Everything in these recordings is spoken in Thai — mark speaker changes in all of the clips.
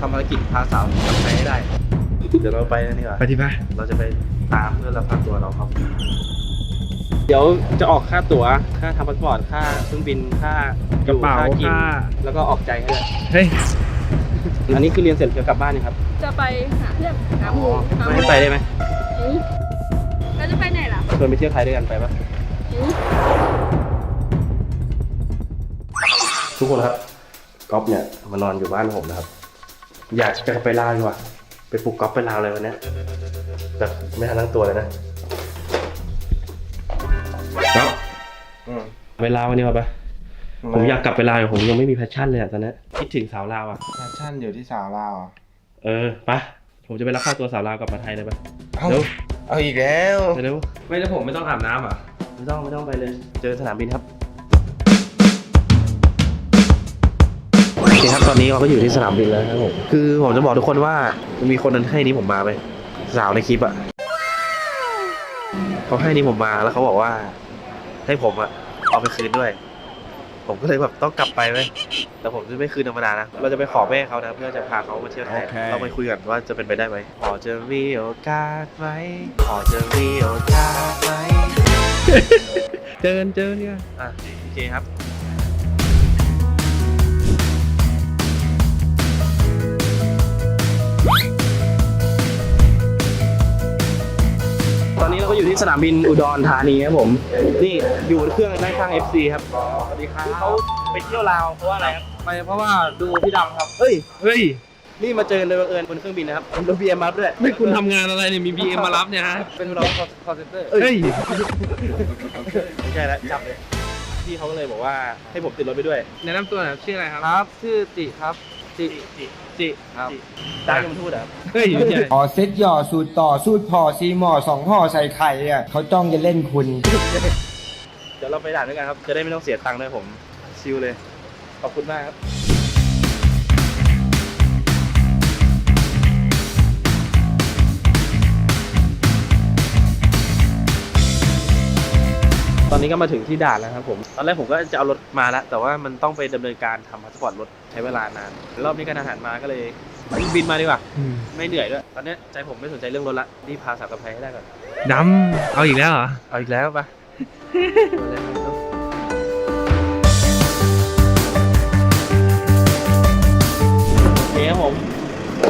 Speaker 1: ทำภารกิจพาสาวกลับไทยให้ได้ เดี๋ยวเราไปกันดีกว่า
Speaker 2: ไปที่ไป
Speaker 1: เราจะไปตามเพื่อรับพาตัวเราครับ
Speaker 3: เดี๋ยวจะออกค่าตั๋ว ค่าทำพาสปอร์ต ค่าเครื่องบิน ค่าก
Speaker 2: ระเป๋า
Speaker 3: ค่ากิน
Speaker 2: ค่า
Speaker 3: แล้วก็ออกใจให้ด้วย
Speaker 2: เฮ้ย
Speaker 3: อันนี้คือเรียนเสร็จจะกลับบ้านนะครับ
Speaker 4: จะไปหาเพื่อนหาหมูหาห
Speaker 3: ไม่
Speaker 4: มู
Speaker 3: ไปได้ไหม
Speaker 4: อืมแล้วจะไปไหนล่ะ
Speaker 3: ชวนไปเที่ยวไทยด้วยกันไปปะ
Speaker 4: อืม
Speaker 1: ทุกคนครับก๊อฟเนี่ยมานอนอยู่บ้านผมนะครับ อยากจะไปลาวดีกว่าไปปลุกก๊อฟไปลาวเลยวันเนี้ยแบบไม่ทันตั้งตัวเลยนะก๊อฟ
Speaker 3: อืม
Speaker 1: ไปลาววันนี้ป่ะผมอยากกลับไปลาวอยู่ผมยังไม่มีแพชชั่นเลยอะตอนนี้คิดถึงสาวลาวอะ
Speaker 2: แฟชั่นอยู่ที่สาวลาวอะ
Speaker 1: เออไปะผมจะไปรับค่าตัวสาวลาวกลับมาไทยเลยปะ
Speaker 2: เอ้า
Speaker 1: เร็ว
Speaker 2: เอาอีกแล้ว
Speaker 1: เร็ว
Speaker 3: ไม่แล้วผมไม่ต้องอาบน้ำเหรอะ
Speaker 1: ไม่ต้องไม่ต้องไปเลย เจอสนามบินครับ โอเคครับตอนนี้เราก็อยู่ที่สนามบินแล้วครับผมคือผมจะบอกทุกคนว่ามีคนนั้นให้นี้ผมมาไปสาวในคลิปอะเขาให้นี้ผมมาแล้วเขาบอกว่า ให้ผมอะเอาไปคืนด้วย ผมก็เลยแบบต้องกลับไปไหมแต่ผมจะไม่คืนธรรมดานะเราจะไปขอแม่เขานะเพื่อจะพาเขามาเที่ยวไทย
Speaker 2: โอเค
Speaker 1: เราไปคุยกันว่าจะเป็นไปได้ไหมขอจะมีโอกาสไหมขอจะมีโอกาสไหม
Speaker 2: เจอกันเจอเนี่ย
Speaker 1: อะโอเคครับ
Speaker 3: สนามบินอุดรธานีครับผม นี่อยู่บนเครื่องด้านข้าง FC ครับสวัสดีครับเขาไปเที่ยวลาวเพราะว่าอะไรครับ
Speaker 2: ไปเพราะว่าดูพี่ดำครับ
Speaker 3: เฮ้ย
Speaker 2: เฮ้ย
Speaker 3: นี่มาเจอกันโดยบังเอิญบนเครื่องบินนะครับรถบีเอ็มมาด้วย
Speaker 2: ไม่คุณทำงานอะไรเนี่ยมี BM มารับเนี่ยฮะ
Speaker 3: เป็นเราคอร์เซนเตอร์
Speaker 2: เฮ้ย
Speaker 3: ไม่ใช่แล้วจับเลยพี่เขาก็เลยบอกว่าให้ผมติดรถไปด้วย
Speaker 2: แนะนำตัวหน่อยชื่ออะไรครับ
Speaker 3: ครับ ชื่อจิครับจิจิ จิครับได้ยังไม่พูดเหรอครับ
Speaker 2: เฮ้ยไม่ใช่
Speaker 5: พอเซ็ตหย่อสูตรต่อสูตรพอซีหมอสองห่อใส่ไข่อะเขาจ้องจะเล่นคุณ
Speaker 3: เดี๋ยวเราไปด่านด้วยกันครับ จะได้ไม่ต้องเสียตังค์ด้วยผม ชิลเลย ขอบคุณมากครับ ตอนนี้ก็มาถึงที่ด่านแล้วครับผม ตอนแรกผมก็จะเอารถมาแล้ว แต่ว่ามันต้องไปดำเนินการทำพาสปอร์ตรถใช้เวลานาน รอบนี้ก็นานหันมาก็เลยบินมาดีกว่า ไม่เหนื่อยด้วย ตอนนี้ใจผมไม่สนใจเรื่องรถละรีบพาสาวกับไทยให้ได้ก่อน
Speaker 2: ดำเอาอีกแล้วเหรอ
Speaker 3: เอาอีกแล้วปะโอเคครับผม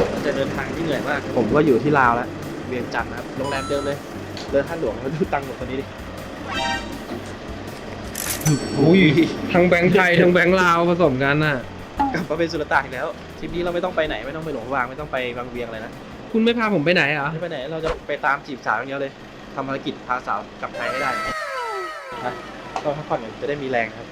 Speaker 3: เราจะเดินทางที่เหนื่อยมาก ผมก็อยู่ที่ลาวแล้ว เวียงจันทร์นะครับ โรงแรมเดิมเลย เดินท่านหลวงมาดูตังค์หมดคนนี้ดิ
Speaker 2: อุ้ยทั้งแบงค์ไทยทั้งแบงค์ลาวผสมกันน่ะ
Speaker 3: กลับมาเป็นสุลต่านอีกแล้วทริปนี้เราไม่ต้องไปไหนไม่ต้องไปหลวงพระบางไม่ต้องไปบางเวียงอะไรนะ
Speaker 2: คุณไม่พาผมไปไหนเหรอ
Speaker 3: ไม่ไปไหนเราจะไปตามจีบสาวอย่างเดียวเลยทำภารกิจพาสาวกลับไทยให้ได้นะก็พักผ่อนกันจะได้มีแรงครับ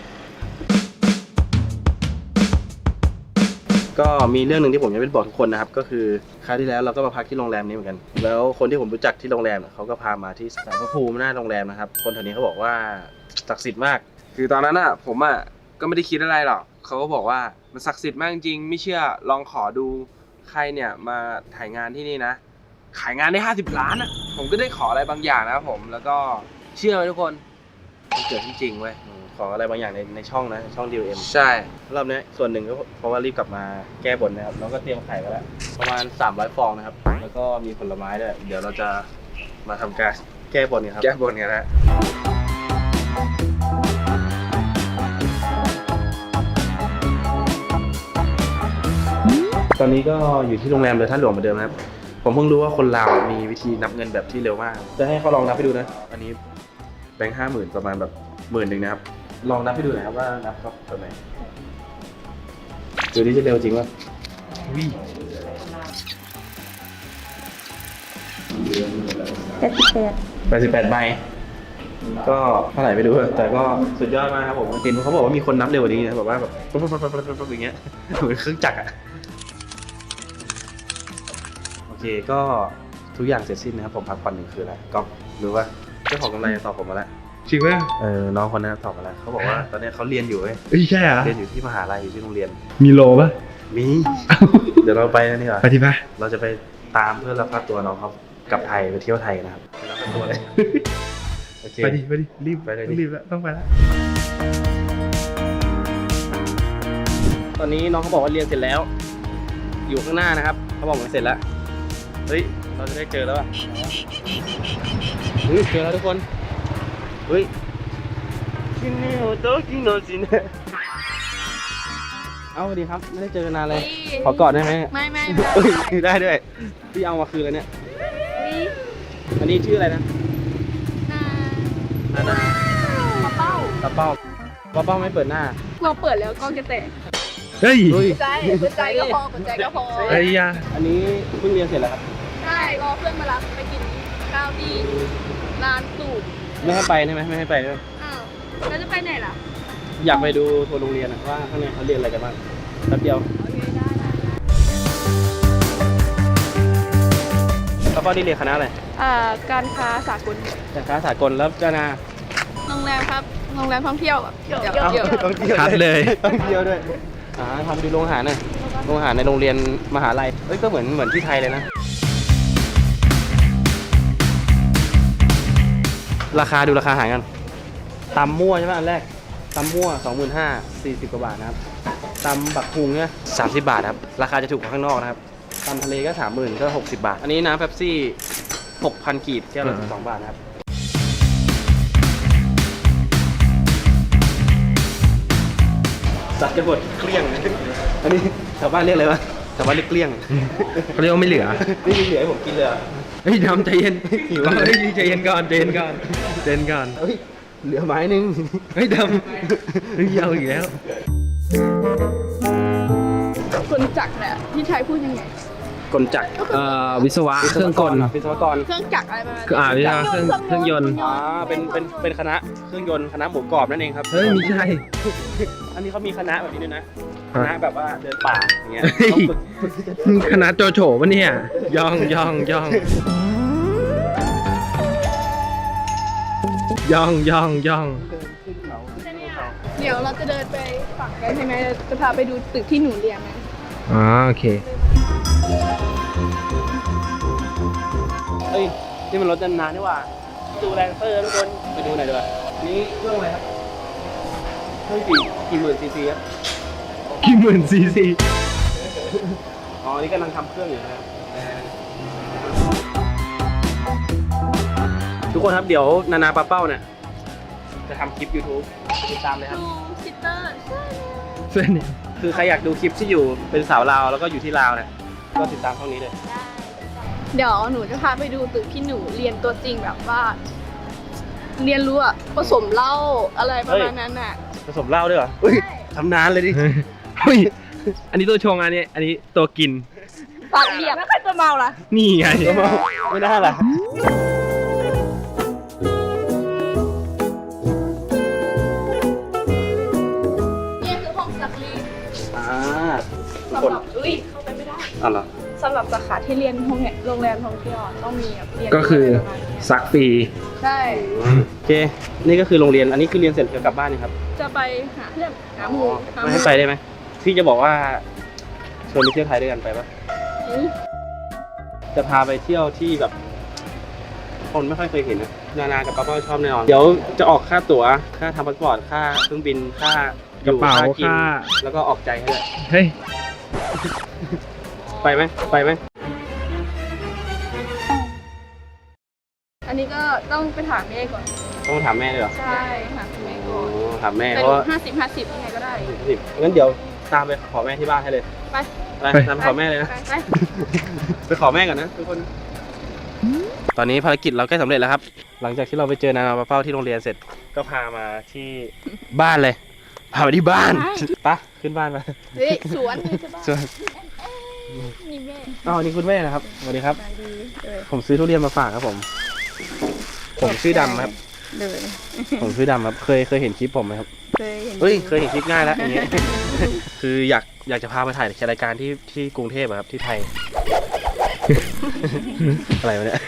Speaker 3: ก็มีเรื่องหนึ่งที่ผมยังไม่ได้บอกทุกคนนะครับ ก็คือคราวที่แล้วเราก็มาพักที่โรงแรมนี้เหมือนกัน แล้วคนที่ผมรู้จักที่โรงแรมเนี่ยเขาก็พามาที่สารพระภูมิหน้าโรงแรมนะครับ คนแถวนี้เขาบอกว่าศักดิ์สิทธิ์มาก
Speaker 6: คือตอนนั้นอะผมอะก็ไม่ได้คิดอะไรหรอกเขาก็บอกว่ามันศักดิ์สิทธิ์มากจริงไม่เชื่อลองขอดูใครเนี่ยมาถ่ายงานที่นี่นะ ขายงานได้ 50 ล้านอะผมก็ได้ขออะไรบางอย่างนะครับผมแล้วก็เชื่อไหมทุกคน
Speaker 3: มันเกิดขึ้นจริงเว้ยอืมขออะไรบางอย่างในในช่องนะช่องดีเอ็ม
Speaker 6: ใช่
Speaker 3: รอบนี้ส่วนหนึ่งก็เพราะว่ารีบกลับมาแก้บนนะครับเราก็เตรียมไข่ไว้แล้วประมาณ 300 ฟองนะครับ แล้วก็มีผลไม้ด้วยเดี๋ยวเราจะมาทำการแก้บนกันครับ
Speaker 6: แก้บนกันนะ
Speaker 3: ตอนนี้ก็อยู่ที่โรงแรมเลยท่านหลวงเหมือนเดิมนะครับ ผมเพิ่งรู้ว่าคนลาวมีวิธีนับเงินแบบที่เร็วมาก จะให้เขาลองนับให้ดูนะ อันนี้แบงค์ห้าหมื่นประมาณแบบหมื่นหนึ่งนะครับ ลองนับให้ดูหน่อยครับว่านับครับแบบไหนดูนี่จะเร็วจริงป่ะ
Speaker 4: แปดสิบแปด
Speaker 3: 88ใบ ก็เท่าไหร่ไม่รู้อะแต่ก็สุดยอดมากครับผมเห็นเขาบอกว่ามีคนนับเร็วกว่านี้นะแบบว่าแบบปุ๊บปุ๊บปุ๊บปุ๊บปุ๊บอย่างเงี้ยเหมือนเครื่องจักรอะโอเคก็ทุกอย่างเสร็จสิ้นนะครับผมพักผ่อนหนึ่งคืนแล้วก็รู้ว่าเจ้าของกำไรตอบผมมาแล้ว
Speaker 2: จริงป่ะ
Speaker 3: เออน้องคนนั้นตอบมาแล้วเขาบอกว่าตอนนี้เขาเรียนอยู่เว้ย
Speaker 2: เอ้ยใช่เหรอ
Speaker 3: เรียนอยู่ที่มหาลัยอยู่ที่โรงเรียน
Speaker 2: มีโลป่ะ
Speaker 3: มี เดี๋ยวเราไปกันดีกว่า
Speaker 2: ไปที่ไป
Speaker 3: เราจะไปตามเพื่อรับพาตัวน้องเขากลับไทยไปเที่ยวไทยนะครับไปรับพาตัวเลยโอเค
Speaker 2: ไปดิไปดิรีบ
Speaker 3: ไปเลยดิ
Speaker 2: ต้องรีบแล้วต้องไปแล้ว
Speaker 3: ตอนนี้น้องเขาบอกว่าเรียนเสร็จแล้ว อยู่ข้างหน้านะครับเขาบอกมันเสร็จแล้ว เฮ้ย เราจะได้เจอแล้วอะเฮ้ยเจอแล้วทุกคน เฮ้ยกินเนโอโตกินโนจินเอาสวัสดีครับ ไม่ได้เจอกันนานเลย ขอกอดได้ไหม
Speaker 4: ไม่ไม่ไม่
Speaker 3: เฮ้ยได้ด้วย พี่เอามาคืนแล้วเนี่ย
Speaker 4: นี่
Speaker 3: อันนี้ชื่ออะไรนะ
Speaker 4: นา
Speaker 3: นานา
Speaker 4: มาเป้า
Speaker 3: ตาเป้าตาเป้าไม่เปิดหน้า
Speaker 4: กลัวเปิดแล้วกล้องจะแตก
Speaker 2: เฮ้ย
Speaker 3: เฮ้ย
Speaker 4: ใจเปิดใจก็พอเปิดใจก็พอ
Speaker 2: เฮ้ยยา
Speaker 3: อันนี้เพิ่งเรียนเสร็จแล้วครับ
Speaker 4: ใช่ รอเพื่อนมารับไปกินข้าวที่ร้านสูบ
Speaker 3: ไม่ให้ไปใช่ไหมไม่ให้ไปด้วย
Speaker 4: อ้าวแล้วจะไปไหนล่ะ
Speaker 3: อยากไปดูทัวร์โรงเรียนอะว่าข้างในเขาเรียนอะไรกันบ้างแป๊บเดียว
Speaker 4: โอเคได้ได้ได้
Speaker 3: แล้วก็นี่เรียนคณะอะไร
Speaker 4: อ่าการค้าสากล
Speaker 3: แต่คณะสากลแล้วจานา
Speaker 4: โรงแรมครับโรงแรมท่องเที่ยวแบบเดี๋ยว
Speaker 3: เอ้า
Speaker 4: เดี๋ยว
Speaker 3: ต้องเที่ยว
Speaker 2: คัดเลย
Speaker 3: ต้องเที่ยวด้วยอ่าทำดูโรงอาหารหน่อยโรงอาหารในโรงเรียนมหาลัยเฮ้ยก็เหมือนเหมือนที่ไทยเลยนะ ราคาดูราคาอาหารกันตำมั่วใช่ไหมอันแรกตำมั่วสองหมื่นห้าสี่สิบกว่าบาทนะครับตำบักพุงเนี่ยสามสิบบาทครับ ราคาจะถูกกว่าข้างนอกนะครับตำทะเลก็สามหมื่นก็หกสิบบาท อันนี้น้ำเป๊ปซี่หกพันกีบแก้วละสิบสองบาทนะครับสัตว์จะหมดเกลี้ยง อันนี้ชาวบ้านเรียกอะไรวะชาวบ้านเรียกเกลี้ยง
Speaker 2: เขาเรียกว่าไม่เหลือ
Speaker 3: นี่มีเหลือให้ผมกินเลย เหรอ
Speaker 2: เฮ้ยดำใจเย็น
Speaker 3: หิว
Speaker 2: เฮ้ยใจเย็นก่อนใจเย็นก่อนใจเย็นก่อน
Speaker 3: เฮ้ยเหลือไม้หนึง
Speaker 2: เฮ้ยดำเฮ้ยเอาอีกแล้ว
Speaker 4: คนจักรเนี่ยที่ไทยพูดยังไง
Speaker 3: กลจักร
Speaker 2: เอ่อวิศวะเครื่องกล
Speaker 3: วิศวกร
Speaker 4: เครื่องจักรอะไรประมาณ
Speaker 2: คืออ่าวิศวะเครื่องเครื่องยนต์
Speaker 3: อ่าเป็นเป็นเป็นคณะเครื่องยนต์คณะหมูกรอบนั่นเองครับ
Speaker 2: เฮ้ยไม่ใช่
Speaker 3: อันนี้เขามีคณะแบบนี้ด้วยนะ ค
Speaker 2: ฮะ
Speaker 3: ณะแบบว่าเดินป่าอย่างเงี้ย
Speaker 2: เฮ้ย
Speaker 3: ต้องฝึกฝึกที่จะ
Speaker 2: คณะโจโฉปะเนี่ยย่องย่องย่องย่องย่องย่อง
Speaker 4: เดี๋ยวเราจะเดินไปฝั่งกันใช่ไหมจะพาไปดูตึกที่หนูเรียนนะ
Speaker 2: อ๋อโอเค
Speaker 3: เฮ้ย นี่มันรถนานๆนี่หว่า ดูแรงเตอร์ทุกคน ไปดูหน่อยดีกว่านี่เครื่องอะไรครับ เครื่องกี่กี่หมื่นซีซีครับ
Speaker 2: กี่หมื่นซีซี
Speaker 3: อ๋อนี่กำลังทำเครื่องอยู่นะครับทุกคนครับเดี๋ยวนานาปลาเป้าเนี่ย จะทำคลิป YouTube ติดตามเลยครับ
Speaker 4: ดูซิสเตอร์ใช่
Speaker 2: เส้นเนี่ย
Speaker 3: คือใครอยากดูคลิปที่อยู่เป็นสาวลาวแล้วก็อยู่ที่ลาวเนี่ยก็ติดตามช่องนี้เลย
Speaker 4: เดี๋ยวหนูจะพาไปดูตึกที่หนูเรียนตัวจริงแบบว่า เรียนรู้อะผสมเหล้าอะไรประมาณนั้นน่ะ
Speaker 3: ผสมเหล้าด้วยเหรออุ้ยทำนานเลยดิ
Speaker 2: เฮ้ยอันนี้ตัวชงอันนี้ อันนี้ตัวกิน
Speaker 4: ปากเรียบแล้วใครจะเมาล่ะ
Speaker 2: นี่ไง
Speaker 3: ไม่น่าล่ะ
Speaker 4: นี่คือห้องซักรีด
Speaker 3: อ่าทุก
Speaker 4: สำ
Speaker 3: คน
Speaker 4: หรับอุ้ยเข้าไปไม่ได้
Speaker 3: อ๋อเหรอ
Speaker 4: สำหรับสาขาที่เรียนโรงแรมโรงแรมท่องเที่ยวอะต้องมีแบบเรียน
Speaker 2: ก็คือ
Speaker 4: ประมาณนี้
Speaker 2: ซักฟรี
Speaker 4: ใช่
Speaker 3: โอเค นี่ก็คือโรงเรียน อันนี้คือเรียนเสร็จจะกลับบ้านนี่ครับ
Speaker 4: จะไปหาเพื่อนหาหมูหาห
Speaker 3: ไม่
Speaker 4: มู
Speaker 3: ให้ไปได้ไหม พี่จะบอกว่าชวนไปเที่ยวไทยด้วยกันไปปะ
Speaker 4: อุ๊ย
Speaker 3: จะพาไปเที่ยวที่แบบ คนไม่ค่อยเคยเห็นนะนานากับป้าเป้าชอบแน่นอน เดี๋ยวจะออกค่าตั๋ว ค่าทำพาสปอร์ต ค่าเครื่องบิน ค่าก
Speaker 2: ระเป๋า
Speaker 3: กิน
Speaker 2: ค่า
Speaker 3: แล้วก็ออกใจให้ด้วย
Speaker 2: เฮ้ย
Speaker 3: ไปไหมไปไหม
Speaker 4: อันนี้ก็ต้องไปถามแม่ก่อน
Speaker 3: ต้องถามแม่เลยเหรอ
Speaker 4: ใช่ถามแม่
Speaker 3: อ๋
Speaker 4: ก่อน
Speaker 3: อถามแม่
Speaker 4: แต่
Speaker 3: เพราะว่า
Speaker 4: ห้าสิบห้าสิบยังไงก็ได้
Speaker 3: สิบงั้นเดี๋ยว ตามไปขอแม่ที่บ้านให้เลย
Speaker 4: ไป
Speaker 3: ไปตามไปขอแม่เลยนะ
Speaker 4: ไปไป
Speaker 3: ไปขอแม่ก่อนนะทุกคนตอนนี้ภารกิจเราใกล้สำเร็จแล้วครับ หลังจากที่เราไปเจอนานาปาเป้าที่โรงเรียนเสร็จ ก็พามาที่บ้านเลย พาไปที่บ้านปะขึ้นบ้านมา
Speaker 4: เฮ้ยสวนนี่ใช่ปะ
Speaker 3: ส่วน
Speaker 4: นี่แม่
Speaker 3: อ๋อนี่คุณแม่นะครับ สวัสดีครับ
Speaker 4: ไปดีเลย
Speaker 3: ผมซื้อทุเรียนมาฝากครับผม ผมชื่อดำครับ
Speaker 4: เลย
Speaker 3: ผมชื่อดำครับ เคยเคยเห็นคลิปผมไหมครับ
Speaker 4: เคยเห็น
Speaker 3: เฮ้ยเคยเห็นคลิปง่ายแล้วอย่างเงี้ย คืออยากอยากจะพาไปถ่ายรายการที่ที่กรุงเทพอะครับที่ไทย อะไรวะเนี่ย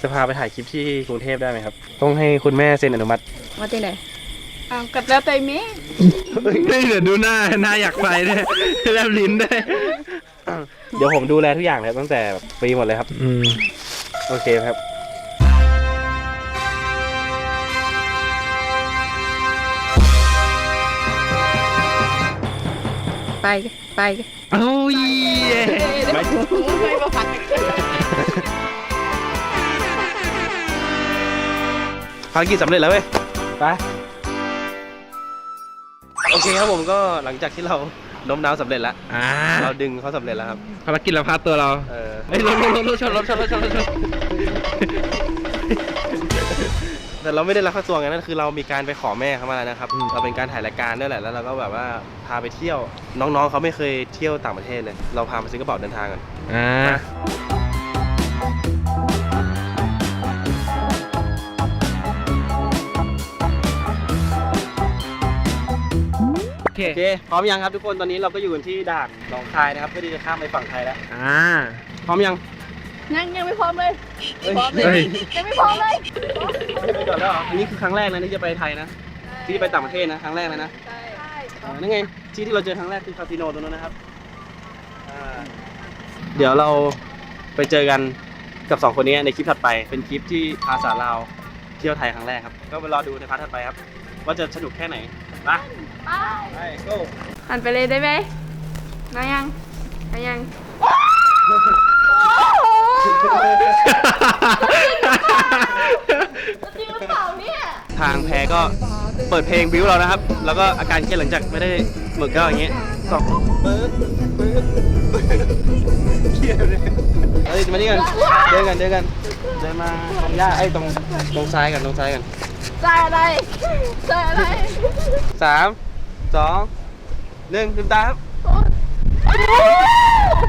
Speaker 3: จะพาไปถ่ายคลิปที่กรุงเทพได้ไหมครับ ต้องให้คุณแม่เซ็นอนุมัติ
Speaker 4: มาที่ไหนอ้าวกัดแล้วใจแม่
Speaker 2: เฮ้ยเดี๋ยวดูหน้าหน้าอยากไปด้วยแลบลิ้นด้วย
Speaker 3: เดี๋ยวผมดูแลทุกอย่างเลยครับตั้งแต่ฟรีหมดเลยครับ
Speaker 2: อืม
Speaker 3: โอเคครับ
Speaker 4: ไปไป
Speaker 2: โอ้ย
Speaker 4: ไม่ประพันธ์
Speaker 3: ภารกิจสำเร็จแล้วเว้ย ไป โอเคครับผมก็หลังจากที่เราโน้มน้าวสำเร็จแล้ว
Speaker 2: อ่า
Speaker 3: เราดึงเขาสำเร็จแล้วครับ
Speaker 2: ภารกิจเราพาตัวเรา
Speaker 3: เออ
Speaker 2: เฮ้ยรถรถรถรถชนรถชนรถชนรถชน
Speaker 3: แต่เราไม่ได้รับค่าตัวไงนั่นคือเรามีการไปขอแม่เขามาแล้วนะครับเราเป็นการถ่ายรายการด้วยแหละแล้วเราก็แบบว่าพาไปเที่ยวน้องๆเขาไม่เคยเที่ยวต่างประเทศเลย เราพามาซื้อกระเป๋าเดินทางกัน
Speaker 2: อ่าโอเค
Speaker 3: โอเคพร้อมยังครับทุกคนตอนนี้เราก็อยู่กันที่ด่านหนองคายนะครับเพื่อที่จะข้ามไปฝั่งไทยแล้ว
Speaker 2: อ่า
Speaker 3: พร้อมยัง
Speaker 4: ยังยังไม่พร้อมเลย
Speaker 3: เฮ้ย
Speaker 4: พร้อมเล
Speaker 2: เฮ้
Speaker 4: ย
Speaker 2: ย
Speaker 4: ยังไม่พร้อมเลย
Speaker 3: ไปก่อนแล้วเหรออันนี้คือครั้งแรกนะที่จะไปไทยนะที่ไปต่างประเทศนะครั้งแรกเลยนะ
Speaker 4: ใช่ใช่
Speaker 3: อ่านั่นไงที่ที่เราเจอครั้งแรกคือคาสิโนตรงนั้นนะครับอ่าเดี๋ยวเราไปเจอกันกับสองคนนี้ในคลิปถัดไปเป็นคลิปที่พาสาวลาวเที่ยวไทยครั้งแรกครับ ก็ไปรอดูในพาร์ทถัดไปครับ ว่าจะสนุกแค่ไหนไป
Speaker 4: ไป
Speaker 3: ไป go
Speaker 4: หันไปเลยได้ไหมนายังนายัง จริงหรือเปล่าเนี่ย
Speaker 3: ทางแพก็เปิดเพลงบิวเรานะครับ แล้วก็อาการเครียดหลังจากไม่ได้หมึกก็อย่างเงี้ยสองเปิดเปิดเครียดเลยเฮ้ยมานี่กันเดินกันเดินกันเดินมาตรงหญ้าไอ้ยตรงตรงซ้ายกันตรงซ้ายกัน
Speaker 4: ใจอะไรใจอะไร
Speaker 3: สามสองหนึ่งลืมตาครับ
Speaker 4: โอ๊ย